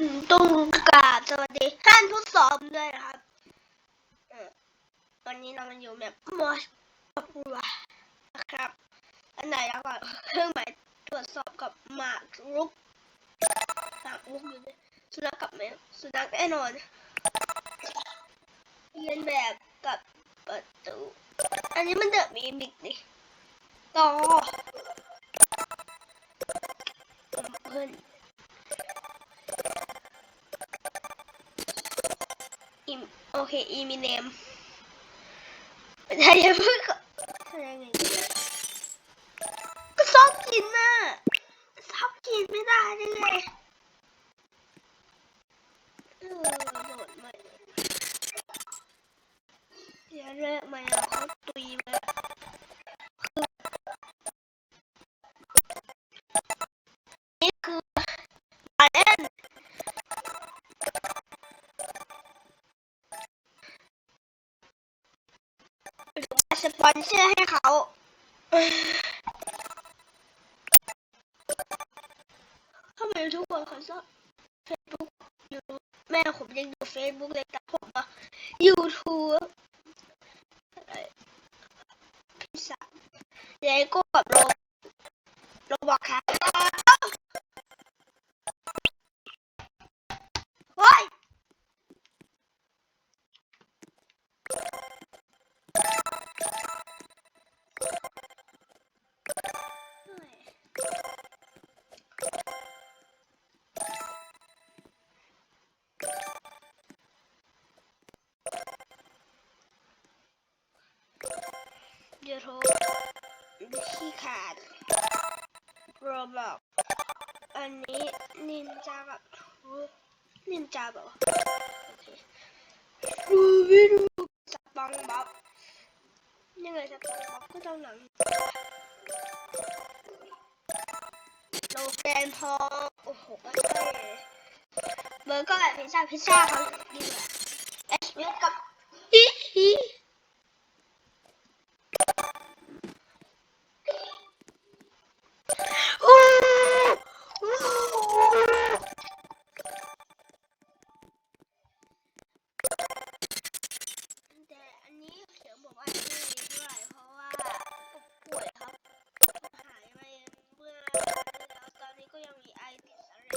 ต้องกราบสวัสดีท่านผู้ชมด้วยนะครับวันนี้เรามาอยู่แบบมอสปัวนะครับ อันไหนแล้วก็เครื่องหมายตรวจสอบกับหมากรุกหมากรุกอยู่ด้วยสุนัขกับแมวสุนัขแน่นอนเรียนแบบกับประตูอันนี้มันเดอะมีมิกนี่ต่อเพื่อน อิมโอเคอีมิเนมใช่ยังไม่ก็ยังไงก็ชอบกินน่ะชอบกินไม่ได้ได้ไงเออโดดมาเดี๋ยวเลิกมาแล้วเขาตุย รือว่าสปอนเซอร์ให้เขาทำไมทุกคนเขาชอบเฟซบุ๊กยูแม่ผมยังดูเฟซบุ๊กเลยแต่ผมอะยูทูบอะไรพิซซ่าเลโก้กับโร เดี๋ยวโทรขี้ขาดโรบอกอันนี้นินจากับทูนินจาแบอกโอเครูวิรูสปังบ๊อบยังไงสปังบ๊อบก็ต้องหนังโลแกนพอโอ้โหก็เท่เบอร์ก็แบบพิซซ่าพิซซ่าเขาดีกว่าเอสเวกับฮิฮิ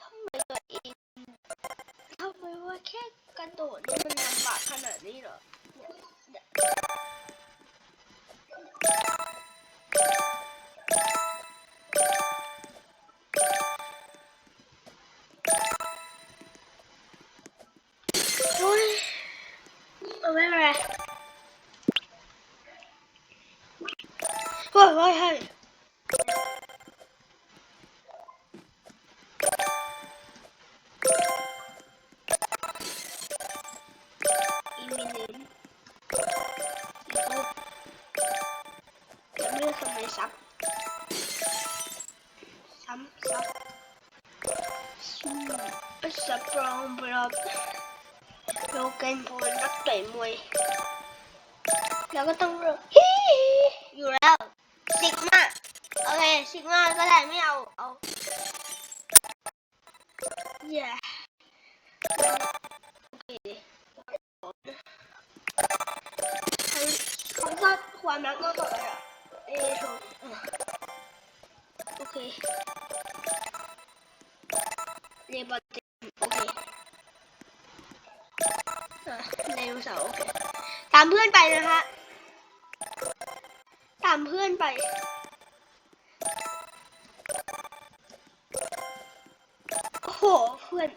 ทำไมตัวเองทำไมว่าแค่กระโดดนี่มันลำบากขนาดนี้เหรอ เอาไม่เป็นไรเฮ้ย เฮ้ยเฮ้ยอีมิเนนยูทูบจะไม่ทำไมซับซ้ำซับซูสปรองบล็อบโลแกนพอลนักเตะมวย แล้วก็ต้องเลือกฮิอยู่แล้วซิกมาโอเคซิกมาก็ได้ไม่เอาเอาเย่โอเคเขาชอบความรักมากกว่าอไรอะเอทอะโอเคเรบอติมโอเเสาตามเพื่อนไปนะคะตามเพื่อนไป โอ้โห เพื่อน